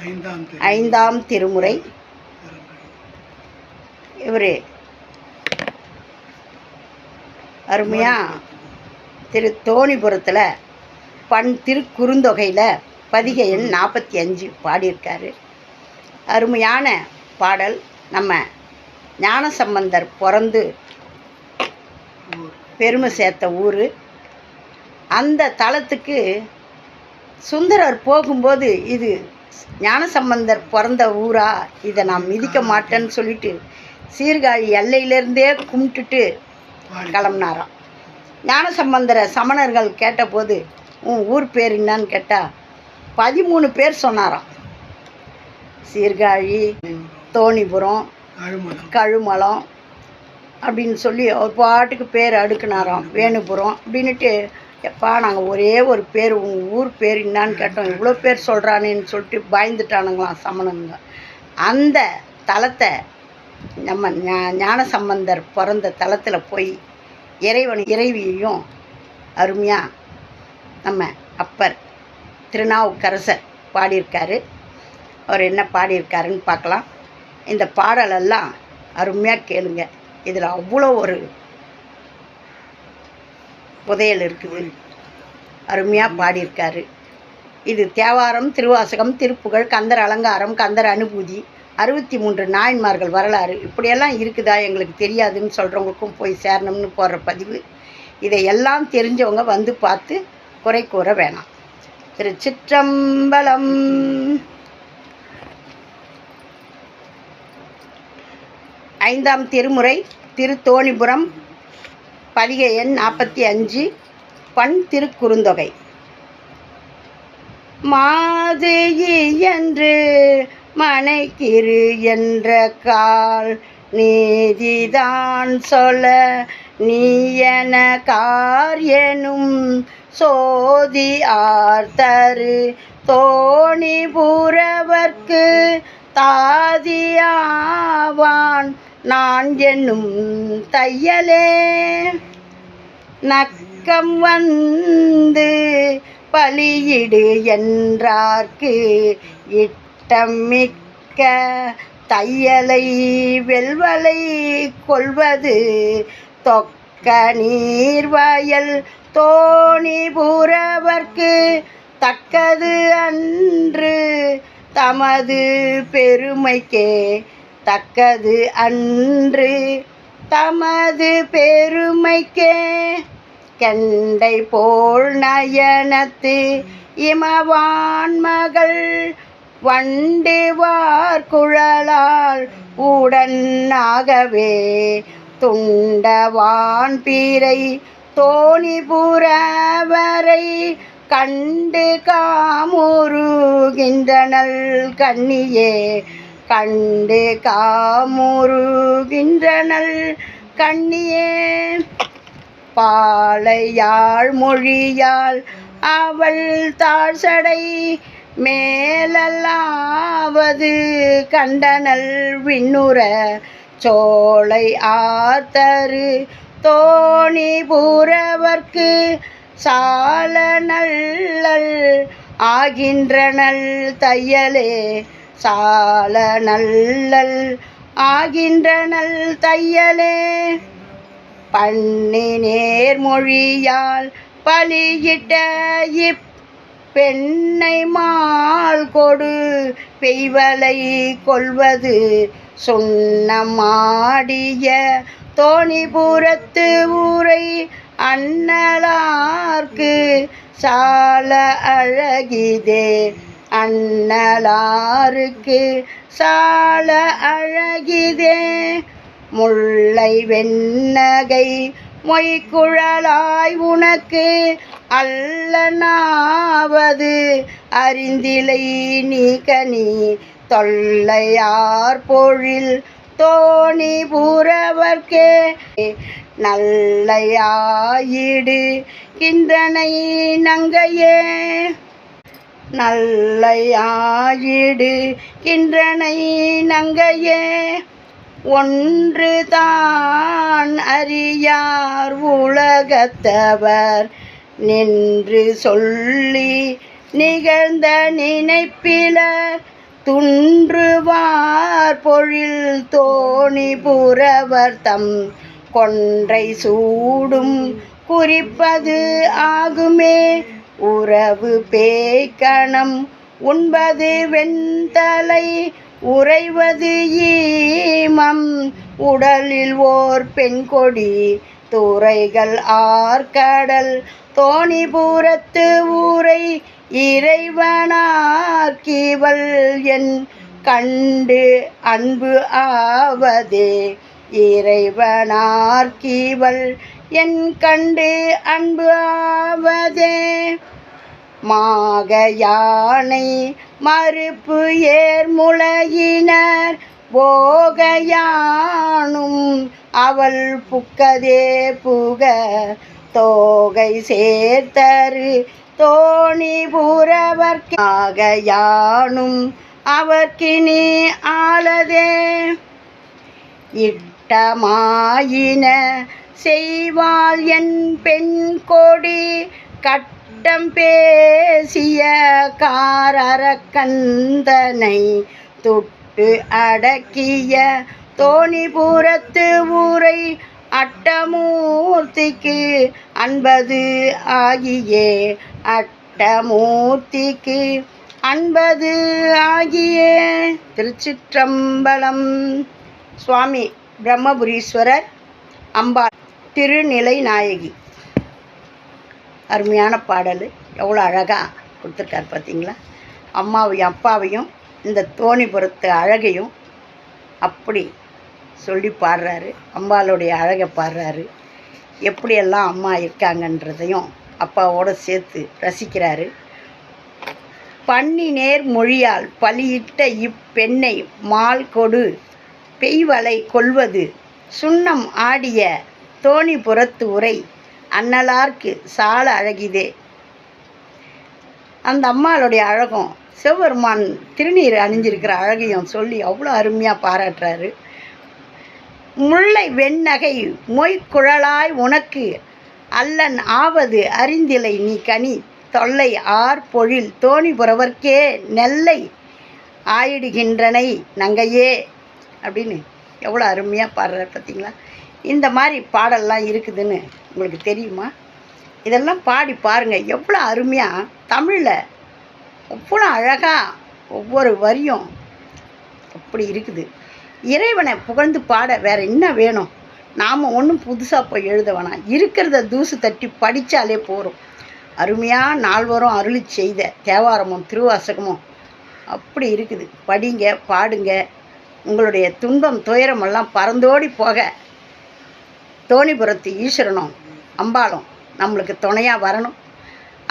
ஐந்தாம் ஐந்தாம் திருமுறை. இவர் அருமையாக திரு தோணிபுரத்தில் பண் திருக்குறுந்தொகையில் பதிகை எண் நாற்பத்தி அஞ்சு பாடியிருக்காரு. அருமையான பாடல். நம்ம ஞானசம்பந்தர் பிறந்து பெருமை சேர்த்த ஊர். அந்த தலத்துக்கு சுந்தரர் போகும்போது இது ஞானசம்பந்தர் பிறந்த ஊரா? இதை நான் மிதிக்க மாட்டேன்னு சொல்லிட்டு சீர்காழி எல்லையிலேருந்தே கும்பிட்டுட்டு கிளம்புனாராம். ஞானசம்பந்தரை சமணர்கள் கேட்டபோது உன் ஊர் பேர் என்னன்னு கேட்டால் பதிமூணு பேர் சொன்னாராம். சீர்காழி தோணிபுரம் கழுமலம் அப்படின்னு சொல்லி ஒரு பாட்டுக்கு பேர் அடுக்குனாராம். வேணுபுரம் அப்படின்னுட்டு எப்பா நாங்கள் ஒரே ஒரு பேர் உங்கள் ஊர் பேர் என்னான்னு கேட்டோம். இவ்வளோ பேர் சொல்கிறானேன்னு சொல்லிட்டு பயந்துட்டானுங்களாம் சமணனுங்க. அந்த தலத்தை நம்ம ஞா ஞான சம்பந்தர் பிறந்த தலத்தில் போய் இறைவன் இறைவியையும் அருமையாக நம்ம அப்பர் திருநாவுக்கரசர் பாடியிருக்காரு. அவர் என்ன பாடியிருக்காருன்னு பார்க்கலாம். இந்த பாடலெல்லாம் அருமையாக கேளுங்க. இதில் அவ்வளோ ஒரு புதையல் இருக்குது. அருமையாக பாடியிருக்காரு. இது தேவாரம் திருவாசகம் திருப்புகழ் கந்தர் அலங்காரம் கந்தர் அனுபூதி அறுபத்தி மூன்று நாயன்மார்கள் வரலாறு. இப்படியெல்லாம் இருக்குதா எங்களுக்கு தெரியாதுன்னு சொல்கிறவங்களுக்கும் போய் சேரணும்னு போடுற பதிவு. இதை எல்லாம் தெரிஞ்சவங்க வந்து பார்த்து குறை கூற வேணாம். திருச்சிற்றம்பலம். ஐந்தாம் திருமுறை திருத்தோணிபுரம் பதிகை எண் நாற்பத்தி அஞ்சு பண் திருக்குறுந்தொகை. மாது என்று மனைக்கிரு என்ற கால் நீதிதான் சொல்ல நீயன காரியனும் சோதி ஆர்த்தரு தோணி புறவர்க்கு தாதியாவான் நான் என்னும் தையலே நக்கம் வந்து பலியிடு என்றார்க்கு இட்டம் மிக்க தையலை வெல்வலை கொள்வது தொக்க நீர்வயல் தோணி புறவர்க்கு தக்கது அன்று தமது பெருமைக்கே தக்கது அன்று தமது பெருமைக்கே. கெண்டை போல் நயனத்து இமவான் மகள் வண்டிவார் குழலால் உடனாகவே துண்டவான் பீரை தோணிபுறவரை கண்டு காமுருகின்றனல் கண்ணியே. கண்டு காமுருகின்றனல் கண்ணியே. பாலையாள் மொழியால் அவள் தாழ்சடை மேலல்லாவது கண்டனல் விண்ணுற சோலை ஆத்தரு தோணி பூரவர்க்கு சால நல்லல் ஆகின்றனல் தையலே. சால நல்லல் ஆகின்றனல் தையலே. பண்ணி நேர்மொழியால் பலியிட்ட இப் பெண்ணை மால் கொடு. பெய்வலை கொள்வது சொன்னமாடிய தோணிபுரத்து ஊரை அண்ணலார்க்கு சால அழகிதே. அண்ணலாருக்கு சால அழகிதே. முல்லை வெண்ணகை மொய்க்குழலாய் உனக்கு அல்லனாவது அறிந்திலை கனி தொல்லையார் பொழில் தோணி புறவர்க்கே நல்லையாயிடு கின்றனை நங்கையே. நல்லையாயிடு கின்றனை நங்கையே ஒன்று தான் அறியார் உலகத்தவர். நின்று சொல்லி நிகழ்ந்த நினைப்பிலர் துன்றுவார் பொழில் தோணி புறவர் தம் கொன்றை சூடும் குறிப்பது ஆகுமே. உறவு பேய்க்கணம் உண்பது வெண்தலை உறைவது ஈமம். உடலில் ஓர் பெண் கொடி துறைகள் ஆர்கடல். தோணிபுரத்து ஊரை இறைவனாக்கிவள் என் கண்டு அன்பு ஆவதே. இறைவனார்கிவள் என் கண்டு அன்பு ஆவதே. மாக யானை மறுப்பு ஏர்முளையினர் போகையானும் அவள் புக்கதே புக தோகை சேர்த்தரு தோணி புறவர்க்காக யானும் அவர்க்கினி ஆளதே. இட்டமாயின செய்வாள் என் பெண் கொடி கூட்டம் பேசிய காரரக்கந்தனை தொட்டு அடக்கிய தோணிபுரத்து ஊரை அட்டமூர்த்திக்கு அன்பது ஆகியே. அட்டமூர்த்திக்கு அன்பது ஆகியே. திருச்சிற்றம்பலம். சுவாமி பிரம்மபுரீஸ்வரர் அம்பா திருநிலை நாயகி அருமையான பாடல். எவ்வளோ அழகாக கொடுத்துருக்காரு பார்த்தீங்களா? அம்மாவையும் அப்பாவையும் இந்த தோணிபுரத்து அழகையும் அப்படி சொல்லி பாடுறாரு. அம்பாளுடைய அழகை பாடுறாரு. எப்படியெல்லாம் அம்மா இருக்காங்கன்றதையும் அப்பாவோடு சேர்த்து ரசிக்கிறாரு. பன்னி நேர் மொழியால் பலியிட்ட இப்பெண்ணை மால் கொடு. பெய்வலை கொள்வது. சுண்ணம் ஆடிய தோணிபுரத்து உரை. அன்னலார்க்கு சால அழகிதே. அந்த அம்மாளுடைய அழகும் சிவபெருமான் திருநீர் அணிஞ்சிருக்கிற அழகையும் சொல்லி அவ்வளோ அருமையாக பாராட்டுறாரு. முல்லை வெண்ணகை மொய்க்குழலாய் உனக்கு அல்லன் ஆவது அறிந்திலை நீ கனி தொல்லை ஆர் பொழில் தோணிபுறவர்க்கே நெல்லை ஆயிடுகின்றனை நங்கையே அப்படின்னு எவ்வளோ அருமையாக பாடுறார் பார்த்தீங்களா? இந்த மாதிரி பாடல்லாம் இருக்குதுன்னு உங்களுக்கு தெரியுமா? இதெல்லாம் பாடி பாருங்கள் எவ்வளோ அருமையாக தமிழில் அவ்வளோ அழகாக ஒவ்வொரு வரியும் அப்படி இருக்குது. இறைவனை புகழ்ந்து பாட வேறு என்ன வேணும்? நாம் ஒன்றும் புதுசாக போய் எழுத வேணாம். இருக்கிறத தூசு தட்டி படித்தாலே போகிறோம் அருமையாக நால்வரும் அருளி செய்த தேவாரமும் திருவாசகமும் அப்படி இருக்குது. படிங்க பாடுங்க. உங்களுடைய துன்பம் துயரமெல்லாம் பறந்தோடி போக தோணிபுரத்து ஈஸ்வரனும் அம்பாலும் நம்மளுக்கு துணையாக வரணும்.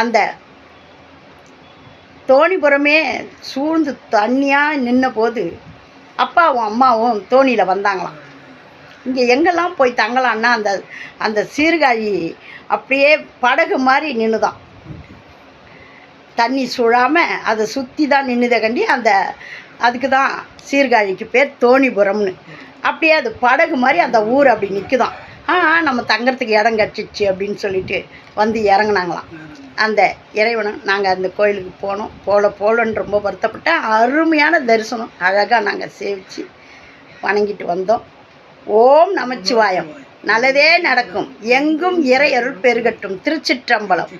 அந்த தோணிபுரமே சூழ்ந்து தண்ணியாக நின்ன போது அப்பாவும் அம்மாவும் தோணியில் வந்தாங்களாம். இங்கே எங்கெல்லாம் போய் தங்கலான்னா அந்த அந்த சீர்காழி அப்படியே படகு மாதிரி நின்றுதான் தண்ணி சுழாமல் அதை சுற்றி தான் நின்றுதை கண்டி அந்த அதுக்கு தான் சீர்காழிக்கு பேர் தோணிபுரம்னு. அப்படியே அது படகு மாதிரி அந்த ஊர் அப்படி நிற்குதான் ஆ நம்ம தங்கிறதுக்கு இடம் கிடச்சிச்சு அப்படின்னு சொல்லிட்டு வந்து இறங்குனாங்களாம். அந்த இறைவனும் நாங்கள் அந்த கோயிலுக்கு போனோம். போல போலன்னு ரொம்ப வருத்தப்பட்டேன் அருமையான தரிசனம் அழகாக நாங்கள் சேவிச்சு வணங்கிட்டு வந்தோம். ஓம் நமச்சிவாயம். நல்லதே நடக்கும். எங்கும் இறையருள் பெருகட்டும். திருச்சிற்றம்பலம்.